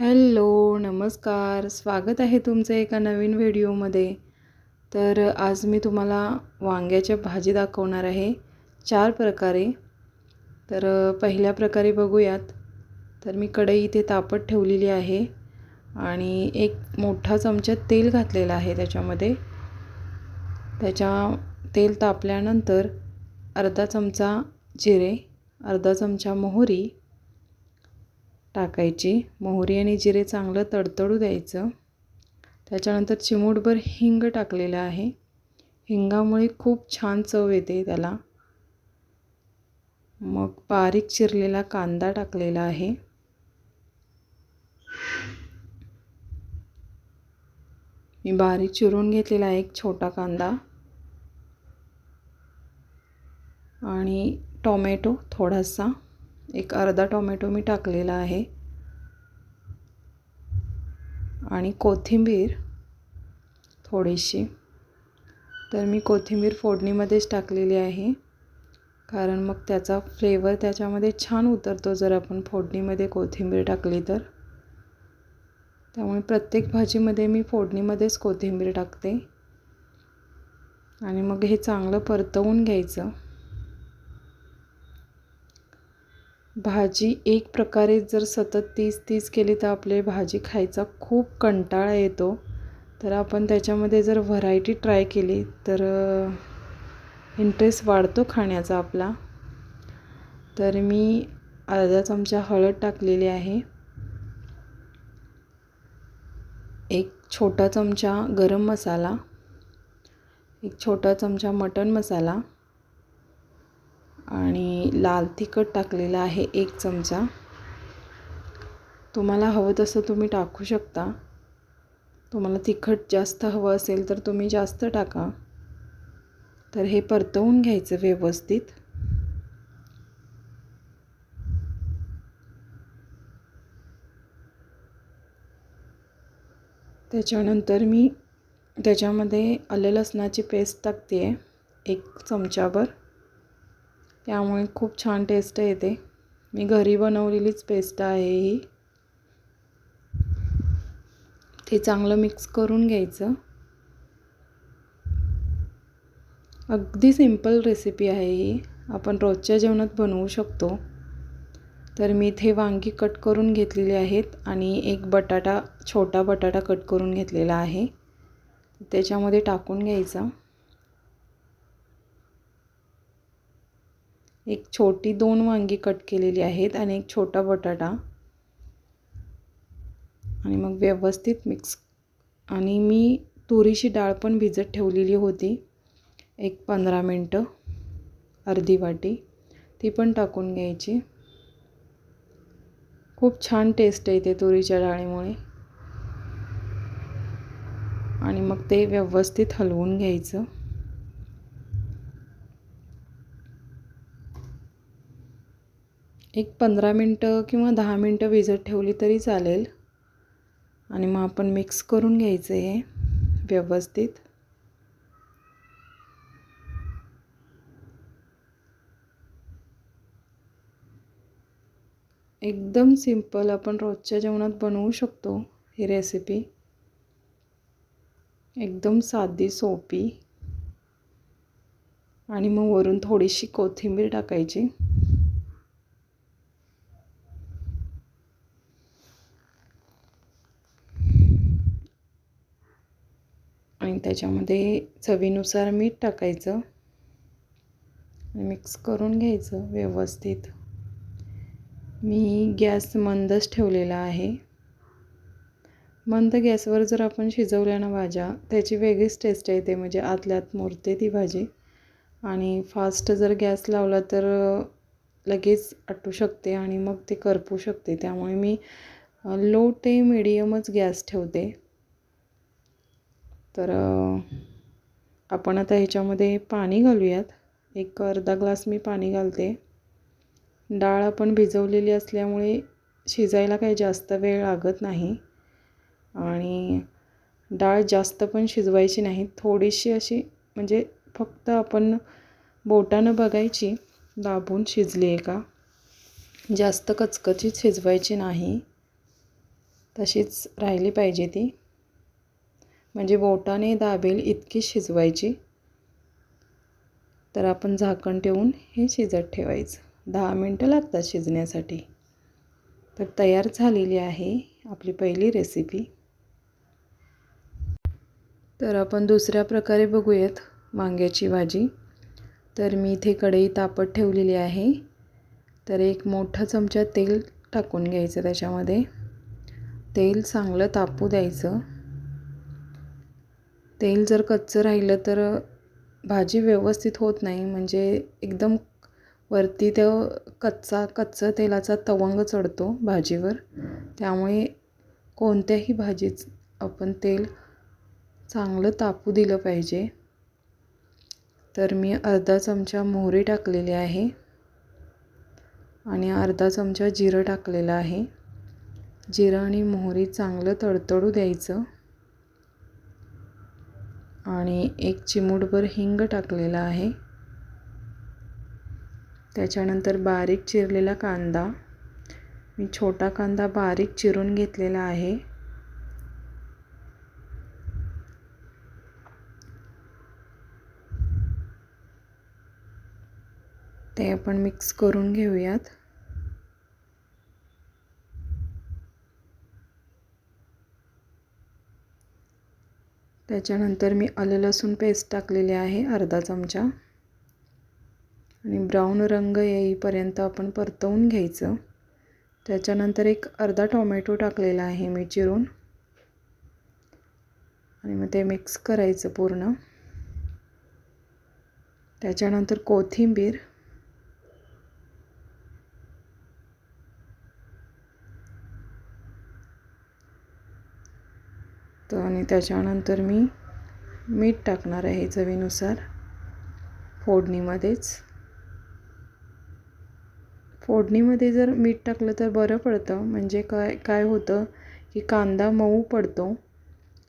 Hello नमस्कार. स्वागत आहे तुमचं एका नवीन व्हिडिओमध्ये. तर आज मी तुम्हाला वांग्याच्या भाजी दाखवणार आहे. चार प्रकारे. तर पहिल्या प्रकारे बघूयात. तर मी कढई इथे तापत ठेवलेली आहे आणि एक मोठा चमचा तेल घातलेला आहे त्याच्यामध्ये. त्याच्या तेल तापल्यानंतर अर्धा चमचा जिरे अर्धा चमचा मोहरी टाकायची. मोहरी आणि जिरे चांगलं तडतडू द्यायचं. त्याच्यानंतर चिमूटभर हिंग टाकलेलं आहे. हिंगामुळे खूप छान चव येते त्याला. मग बारीक चिरलेला कांदा टाकलेला आहे. मी बारीक चिरून घेतलेला आहे एक छोटा कांदा. आणि टोमॅटो थोडासा. एक अर्धा टोमॅटो मी टाकलेला आहे. आणि कोथिंबीर थोडीशी. तर मी कोथिंबीर फोडणीमध्येच टाकलेली आहे. कारण मग त्याचा फ्लेवर त्याच्यामध्ये छान उतरतो जर आपण फोडणीमध्ये कोथिंबीर टाकली तर. त्यामुळे प्रत्येक भाजीमध्ये मी फोडणीमध्येच कोथिंबीर टाकते. आणि मग हे चांगलं परतवून घ्यायचं. भाजी एक प्रकारे जर सतत तीच तीच केली तर आपले भाजी खायचा खूप कंटाळा येतो. तर आपण त्याच्यामध्ये जर व्हरायटी ट्राय केली तर इंटरेस्ट वाढतो खाण्याचा आपला. तर मी अर्धा चमचा हळद टाकलेली आहे. एक छोटा चमचा गरम मसाला. एक छोटा चमचा मटण मसाला. आणि लाल तिखट टाकलेलं आहे एक चमचा. तुम्हाला हवं तसं तुम्ही टाकू शकता. तुम्हाला तिखट जास्त हवं असेल तर तुम्ही जास्त टाका. तर हे परतवून घ्यायचं व्यवस्थित. त्याच्यानंतर मी त्याच्यामध्ये आलं लसणाची पेस्ट टाकते आहे एक चमचाभर त्यामुळे खूप छान टेस्ट येते मी घरी बनवलेलीच पेस्ट आहे ही. ते चांगलं मिक्स करून घ्यायचं. अगदी सिंपल रेसिपी आहे ही. आपण रोजच्या जेवणात बनवू शकतो. तर मी इथे वांगी कट करून घेतलेली आहेत आणि एक बटाटा छोटा बटाटा कट करून घेतलेला आहे. त्याच्यामध्ये टाकून घ्यायचा. एक छोटी दोन वांगी कट केलेली आहेत आणि एक छोटा बटाटा. आणि मग व्यवस्थित मिक्स आणि मी तुरीची डाळ पण भिजत ठेवलेली होती. एक पंधरा मिनटं अर्धी वाटी. ती पण टाकून घ्यायची. खूप छान टेस्ट येते तुरीच्या डाळीमुळे. आणि मग ते व्यवस्थित हलवून घ्यायचं. एक पंधरा मिनटं किंवा दहा मिनटं भिजत ठेवली तरी चालेल. आणि मग आपण मिक्स करून घ्यायचं आहे व्यवस्थित. एकदम सिंपल आपण रोजच्या जेवणात बनवू शकतो ही रेसिपी. एकदम साधी सोपी. आणि मग वरून थोडीशी कोथिंबीर टाकायची. मग त्याच्यामध्ये चवीनुसार मीठ टाकायचं. मिक्स करून घ्यायचं व्यवस्थित. मी गॅस मंदच ठेवलेला आहे. मंद गॅसवर जर आपण शिजवल्या ना भाज्या त्याची वेगळीच टेस्ट येते म्हणजे आतल्यात मुरते ती भाजी. आणि फास्ट जर गॅस लावला तर लगेच आटू शकते आणि मग ते करपू शकते. त्यामुळे मी लो ते मिडियमच गॅस ठेवते. तर आपण आता ह्याच्यामध्ये पाणी घालूयात. एक अर्धा ग्लास मी पाणी घालते. डाळ आपण भिजवलेली असल्यामुळे शिजायला काही जास्त वेळ लागत नाही. आणि डाळ जास्त पण शिजवायची नाही. थोडीशी अशी म्हणजे फक्त आपण बोटानं बघायची दाबून शिजली आहे का? जास्त कचकचीत शिजवायची नाही. तशीच राहिली पाहिजे ती. म्हणजे बोटाने दाबेल इतकी शिजवायची. तर आपण झाकण ठेवून हे शिजत ठेवायचं. दहा मिनटं लागतात शिजण्यासाठी. तर तयार झालेली आहे आपली पहिली रेसिपी तर आपण दुसऱ्या प्रकारे बघूयात वांग्याची भाजी. तर मी इथे कढई तापत ठेवलेली आहे. तर एक मोठा चमचा तेल टाकून घ्यायचं त्याच्यामध्ये. तेल चांगलं तापू द्यायचं. तेल जर कच्चं राहिलं तर भाजी व्यवस्थित होत नाही. म्हणजे एकदम वरती तो कच्चा कच्चं तेलाचा तवंग चढतो भाजीवर. त्यामुळे कोणत्याही भाजीच आपण तेल चांगलं तापू दिलं पाहिजे. तर मी अर्धा चमचा मोहरी टाकलेली आहे. आणि अर्धा चमचा जिरं टाकलेलं आहे. जिरं आणि मोहरी चांगलं तडतडू द्यायचं. आणि एक चिमूटभर हिंग टाकलेला आहे. त्याच्यानंतर बारीक चिरलेला कांदा. मी छोटा कांदा बारीक चिरून घेतलेला आहे. ते आपण मिक्स करून घेऊयात. त्याच्यानंतर मी आलं लसूण पेस्ट टाकलेली आहे अर्धा चमचा. आणि ब्राऊन रंग येईपर्यंत आपण परतवून घ्यायचं. त्याच्यानंतर एक अर्धा टोमॅटो टाकलेला आहे मी चिरून. आणि मग ते मिक्स करायचं पूर्ण. त्याच्यानंतर कोथिंबीर. तर आणि त्याच्यानंतर मी मीठ टाकणार आहे चवीनुसार. फोडणीमध्येच. फोडणीमध्ये जर मीठ टाकलं तर बरं पडतं. म्हणजे काय काय होतं की कांदा मऊ पडतो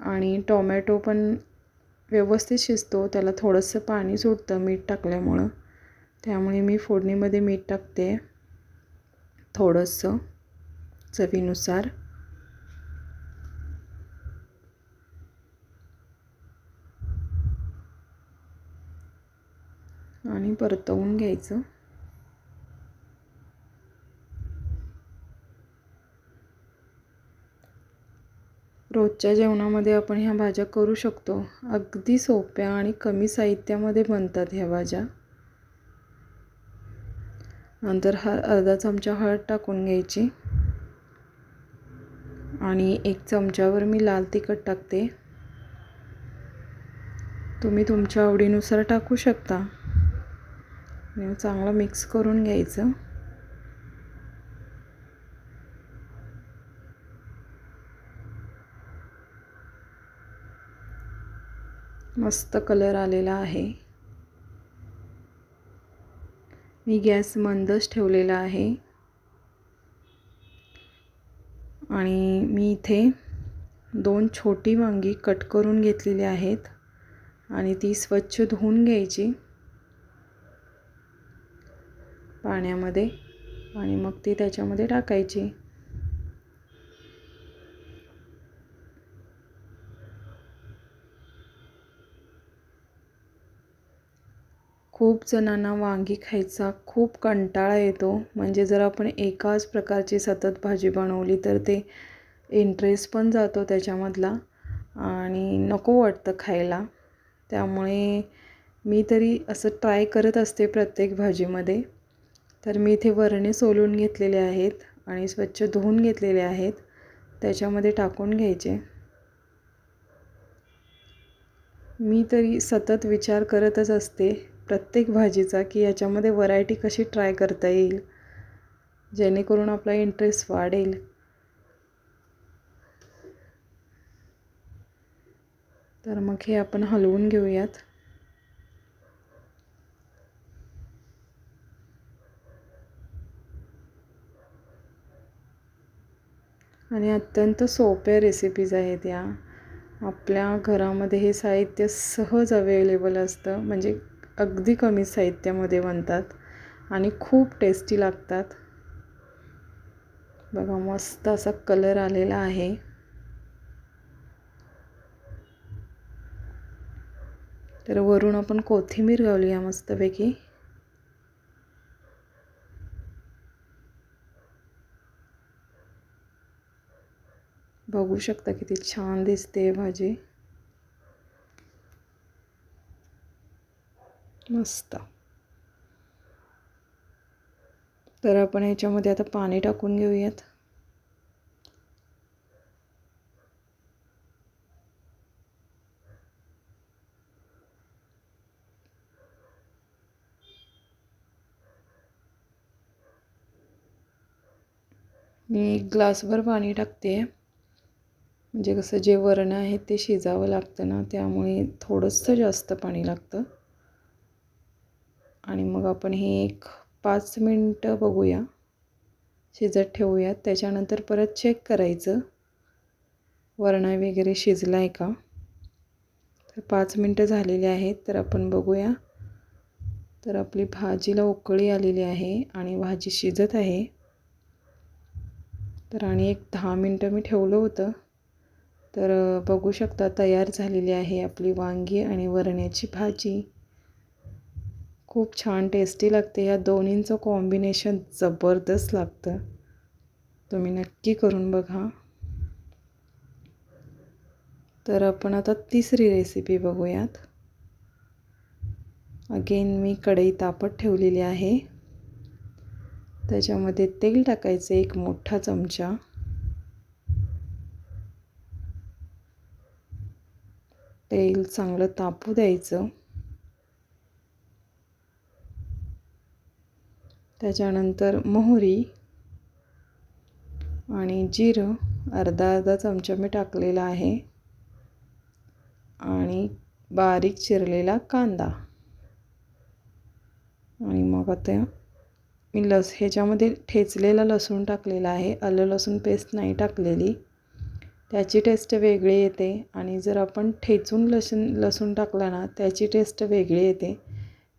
आणि टोमॅटो पण व्यवस्थित शिजतो. त्याला थोडंसं पाणी सुटतं मीठ टाकल्यामुळं. त्यामुळे मी फोडणीमध्ये मीठ टाकते. थोडंसं चवीनुसार. आणि परतवून घ्यायचं. रोजच्या जेवणामध्ये आपण ह्या भाज्या करू शकतो. अगदी सोप्या आणि कमी साहित्यामध्ये बनतात ह्या भाज्या. नंतर हा अर्धा चमचा हळद टाकून घ्यायची. आणि एक चमच्यावर मी लाल तिखट टाकते. तुम्ही तुमच्या आवडीनुसार टाकू शकता. चांगलं मिक्स करून घ्यायचं. मस्त कलर आलेला आहे. मी गॅस मंदच ठेवलेला आहे. आणि मी इथे दोन छोटी वांगी कट करून घेतलेली आहेत. आणि ती स्वच्छ धुवून घ्यायची. पाण्यामध्ये आणि मग ती त्याच्यामध्ये टाकायची. खूप जणांना वांगी खायचा खूप कंटाळा येतो. म्हणजे जर आपण एकाच प्रकारची सतत भाजी बनवली तर ते इंटरेस्ट पण जातो त्याच्यामधला आणि नको वाटतं खायला. त्यामुळे मी तरी असं ट्राय करत असते प्रत्येक भाजीमध्ये. तर मी इथे वरणे सोलून घेतलेले आहेत आणि स्वच्छ धुवून घेतलेले आहेत. त्याच्यामध्ये टाकून घ्यायचे. मी तरी सतत विचार करतच असते प्रत्येक भाजीचा की याच्यामध्ये व्हरायटी कशी ट्राय करता येईल जेणेकरून आपला इंटरेस्ट वाढेल. तर मग हे आपण हलवून घेऊयात. आणि अत्यंत सोप्या रेसिपीज आहेत या. आपल्या घरामध्ये हे साहित्य सहज अवेलेबल असतं. म्हणजे अगदी कमी साहित्यामध्ये बनतात आणि खूप टेस्टी लागतात. बघा मस्त असा कलर आलेला आहे. तर वरून आपण कोथिंबीर घालूया मस्तपैकी. बघू शकता किती छान दिसते भाजी. मस्त. तर आपण याच्यामध्ये आता पाणी टाकून घेऊयात. मी एक ग्लासभर पाणी टाकते. म्हणजे कसं जे वरण आहे ते शिजावं लागतं ना त्यामुळे थोडंसं जास्त पाणी लागतं. आणि मग आपण हे एक पाच मिनटं बघूया. शिजत ठेवूयात. त्याच्यानंतर परत चेक करायचं. वरण वगैरे शिजला आहे का? तर पाच मिनटं झालेली आहेत तर आपण बघूया. तर आपली भाजीला उकळी आलेली आहे आणि भाजी शिजत आहे. तर आणि एक दहा मिनटं मी ठेवलं होतं. तर बघू शकता तयार झालेली आहे आपली वांगी आणि वरण्याची भाजी. खूप छान टेस्टी लागते. या दोन्हींचं कॉम्बिनेशन जबरदस्त लागतं. तुम्ही नक्की करून बघा. तर आपण आता तिसरी रेसिपी बघूयात. अगेन मी कढई तापत ठेवलेली आहे. त्याच्यामध्ये तेल टाकायचं एक मोठा चमचा. तेल चांगलं तापू द्यायचं. त्याच्यानंतर मोहरी आणि जिरं अर्धा अर्धा चमचा मी टाकलेला आहे. आणि बारीक चिरलेला कांदा. आणि मग आता मी लस ह्याच्यामध्ये ठेचलेला लसूण टाकलेला आहे. आलं लसूण पेस्ट नाही टाकलेली. त्याची टेस्ट वेगळी येते आणि जर आपण ठेचून लसूण लसूण टाकला ना त्याची टेस्ट वेगळी येते.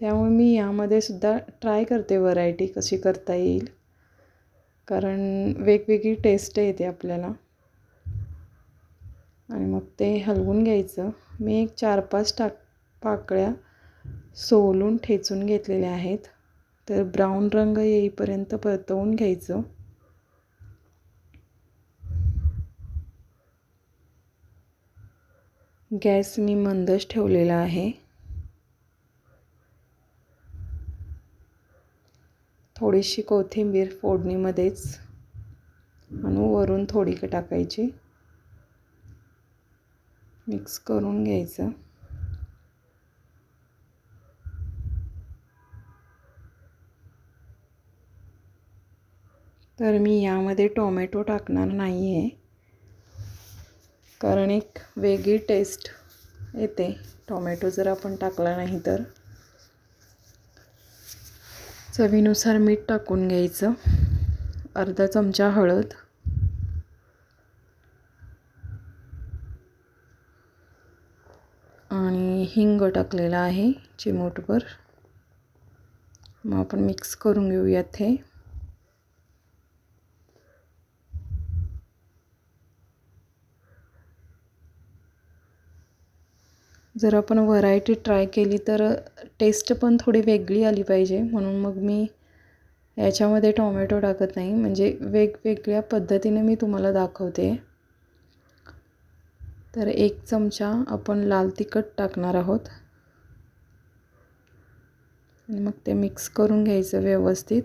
त्यामुळे मी यामध्ये सुद्धा ट्राय करते व्हरायटी कशी करता येईल. कारण वेगवेगळी टेस्ट येते आपल्याला. आणि मग ते हलवून घ्यायचं. मी एक चार पाच टाक पाकळ्या सोलून ठेचून घेतलेल्या आहेत. तर ब्राऊन रंग येईपर्यंत परतवून घ्यायचं. गॅस मी मंदच ठेवलेला आहे. थोडीशी कोथिंबीर फोडणीमध्येच आणि वरून थोडी टाकायची. मिक्स करून घ्यायचं. तर मी यामध्ये टोमॅटो टाकणार नाही आहे कारण एक वेगळी टेस्ट येते. टोमॅटो जर आपण टाकला नाही तर. चवीनुसार मीठ टाकून घ्यायचं. अर्धा चमचा हळद. आणि हिंग टाकलेला आहे चिमूटभर. मग आपण मिक्स करून घेऊयात हे. जर आपण व्हरायटी ट्राय केली तर टेस्ट पण थोडी वेगळी आली पाहिजे. म्हणून मग मी याच्यामध्ये टॉमॅटो टाकत नाही. म्हणजे वेगवेगळ्या पद्धतीने मी तुम्हाला दाखवते. तर एक चमचा आपण लाल तिखट टाकणार आहोत. आणि मग ते मिक्स करून घ्यायचं व्यवस्थित.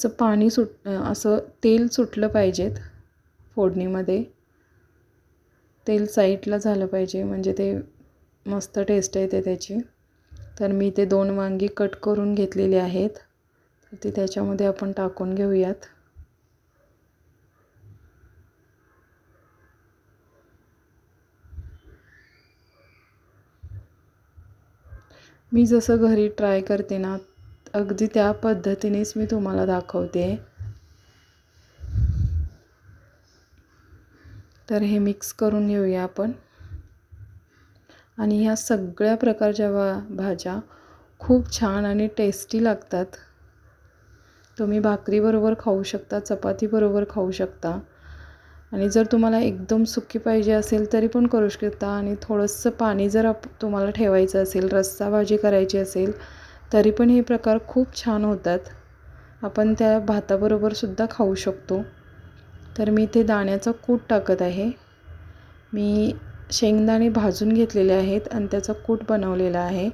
असं पाणी सुट असं तेल सुटलं पाहिजेत फोडणीमध्ये. तेल साईडला झालं पाहिजे म्हणजे ते मस्त टेस्ट येते त्याची. तर मी ते दोन वांगी कट करून घेतलेली आहेत. तर ते त्याच्यामध्ये आपण टाकून घेऊयात. मी जसं घरी ट्राय करते ना अगदी त्या पद्धतीनेच मी तुम्हाला दाखवते. तर हे मिक्स करून घेऊया आपण. आणि ह्या सगळ्या प्रकारच्या भा भाज्या खूप छान आणि टेस्टी लागतात. तुम्ही भाकरीबरोबर खाऊ शकता चपातीबरोबर खाऊ शकता. आणि जर तुम्हाला एकदम सुकी पाहिजे असेल तरी पण करू शकता. आणि थोडंसं पाणी जर आप तुम्हाला ठेवायचं असेल रस्सा भाजी करायची असेल तरी पण हे प्रकार खूप छान होतात. आपण त्या भाताबरोबरसुद्धा खाऊ शकतो. तर मी इथे दाण्याचं कूट टाकत आहे. मी शेंगदाणे भाजून घेतलेले आहेत आणि त्याचा कूट बनवलेला आहे.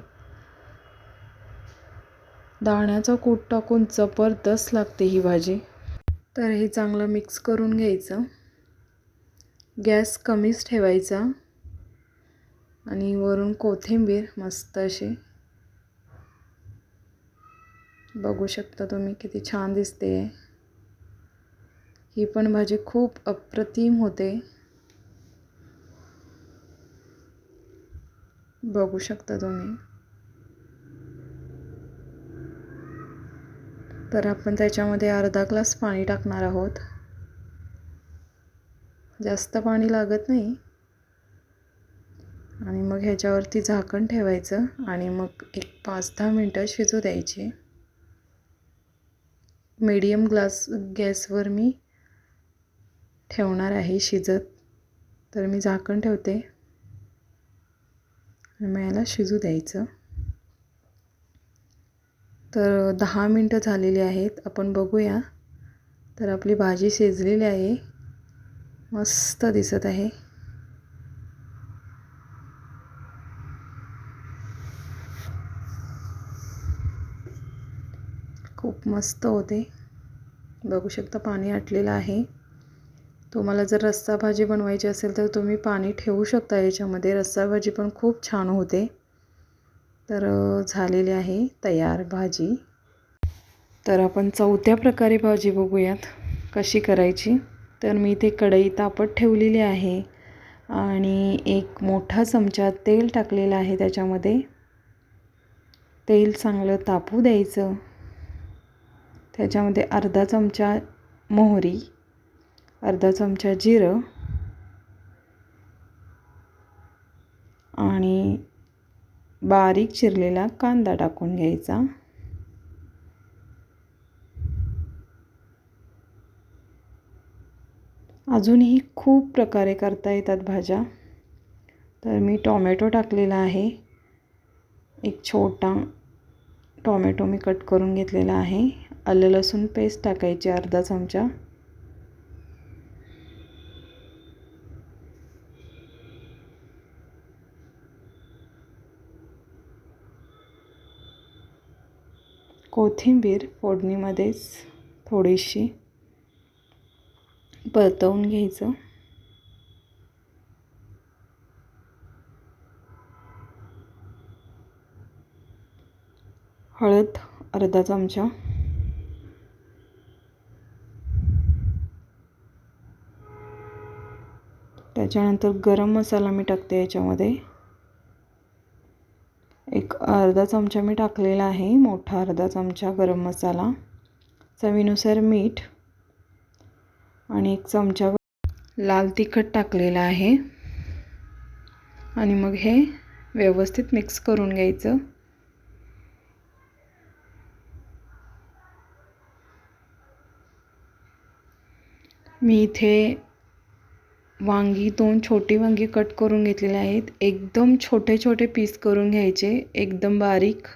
दाण्याचा कूट टाकून जबरदस्त लागते ही भाजी. तर हे चांगलं मिक्स करून घ्यायचं. गॅस कमीच ठेवायचा. आणि वरून कोथिंबीर मस्त अशी बघू शकता तुम्ही किती छान दिसते. ही पण भाजी खूप अप्रतिम होते. बघू शकता तुम्ही. तर आपण त्याच्यामध्ये अर्धा ग्लास पाणी टाकणार आहोत. जास्त पाणी लागत नाही. आणि मग ह्याच्यावरती झाकण ठेवायचं आणि मग एक पाच दहा मिनटं शिजू द्यायची. मीडियम ग्लास गॅसवर मी ठेवणार आहे शिजत. तर मी झाकण ठेवते. मला मग याला शिजू द्यायचं. तर दहा मिनटं झालेली आहेत. आपण बघूया. तर आपली भाजी शिजलेली आहे. मस्त दिसत आहे. खूप मस्त होते. बघू शकता पाणी आटलेलं आहे. तुम्हाला जर रस्सा भाजी बनवायची असेल तर तुम्ही पाणी ठेवू शकता याच्यामध्ये. रस्सा भाजी पण खूप छान होते. तर झालेली आहे तयार भाजी. तर आपण चौथ्या प्रकारे भाजी बघूयात कशी करायची. तर मी इथे कढई तापत ठेवलेली आहे आणि एक मोठा चमचा तेल टाकलेलं आहे त्याच्यामध्ये. तेल चांगलं तापू द्यायचं. त्याच्यामध्ये अर्धा चमचा मोहरी अर्धा चमचा जिरं आणि बारीक चिरलेला कांदा टाकून घ्यायचा. अजूनही खूप प्रकारे करता येतात भाज्या. तर मी टॉमॅटो टाकलेला आहे. एक छोटा टॉमॅटो मी कट करून घेतलेला आहे. आलं लसूण पेस्ट टाकायची अर्धा चमचा. कोथिंबीर फोडणीमध्येच थोडीशी परतवून घ्यायचं. हळद अर्धा चमचा. त्याच्यानंतर गरम मसाला मी टाकते याच्यामध्ये. एक अर्धा चमचा मी टाकलेला आहे मोठा अर्धा चमचा गरम मसाला. चवीनुसार मीठ आणि एक चमचा लाल तिखट टाकलेलं आहे. आणि मग हे व्यवस्थित मिक्स करून घ्यायचं. मी इथे वांगी दोन छोटी वांगी कट करून घेतलेले आहेत. एकदम छोटे छोटे पीस करून घ्यायचे. एकदम बारीक.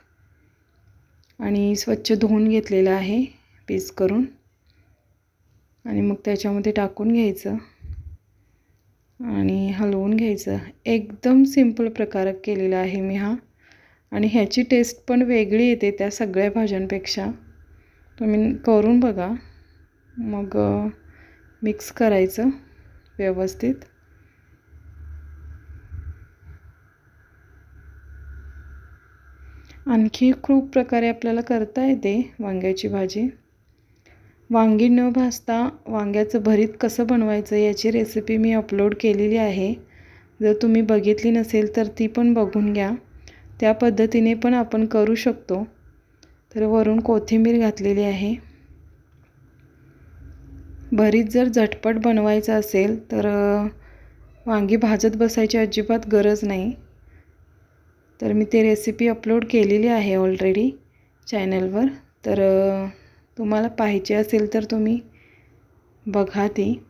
आणि स्वच्छ धुवून घेतलेलं आहे पीस करून. आणि मग त्याच्यामध्ये टाकून घ्यायचं. आणि हलवून घ्यायचं. एकदम सिंपल प्रकार केलेला आहे मी हा. आणि ह्याची टेस्ट पण वेगळी येते त्या सगळ्या भाज्यांपेक्षा. तुम्ही करून बघा. मग मिक्स करायचं. व्यवस्थित. आणखी खूप प्रकारे आपल्याला करता येते वांग्याची भाजी. वांगी न भाजता वांग्याचं भरीत कसं बनवायचं याची रेसिपी मी अपलोड केलेली आहे. जर तुम्ही बघितली नसेल तर ती पण बघून घ्या. त्या पद्धतीने पण आपण करू शकतो. तर वरून कोथिंबीर घातलेली आहे. भरीत जर झटपट बनवायचं असेल तर वांगी भाजत बसायची अजिबात गरज नाही. तर मी ते रेसिपी अपलोड केलेली आहे ऑलरेडी चॅनलवर तर तुम्हाला पाहिजे असेल तर तुम्ही बघा ती.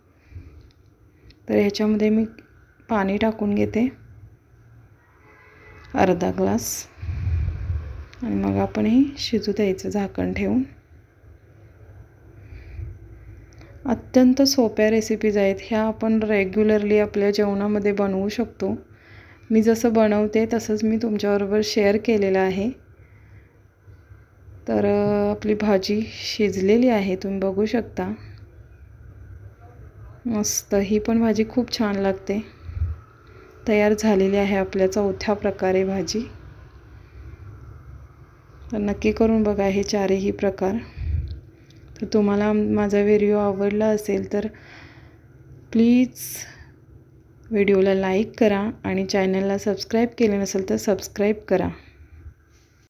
तर ह्याच्यामध्ये मी पाणी टाकून घेते. अर्धा ग्लास. आणि मग आपण हे शिजू द्यायचं झाकण ठेवून. अत्यंत सोप्या रेसिपीज आहेत. ह्या आपण रेग्युलरली आपल्या जेवणामध्ये बनवू शकतो. मी जसं बनवते तसंच मी तुमच्याबरोबर शेअर केलेलं आहे. तर आपली भाजी शिजलेली आहे. तुम्ही बघू शकता. मस्त. ही पण भाजी खूप छान लागते. तयार झालेली आहे आपल्या चौथ्या प्रकारे भाजी. तर नक्की करून बघा हे चारही प्रकार. तुम्हाला माझा व्हिडिओ आवडला असेल तर प्लीज व्हिडिओला लाईक करा आणि चॅनलला सबस्क्राईब केले नसेल तर सबस्क्राईब करा.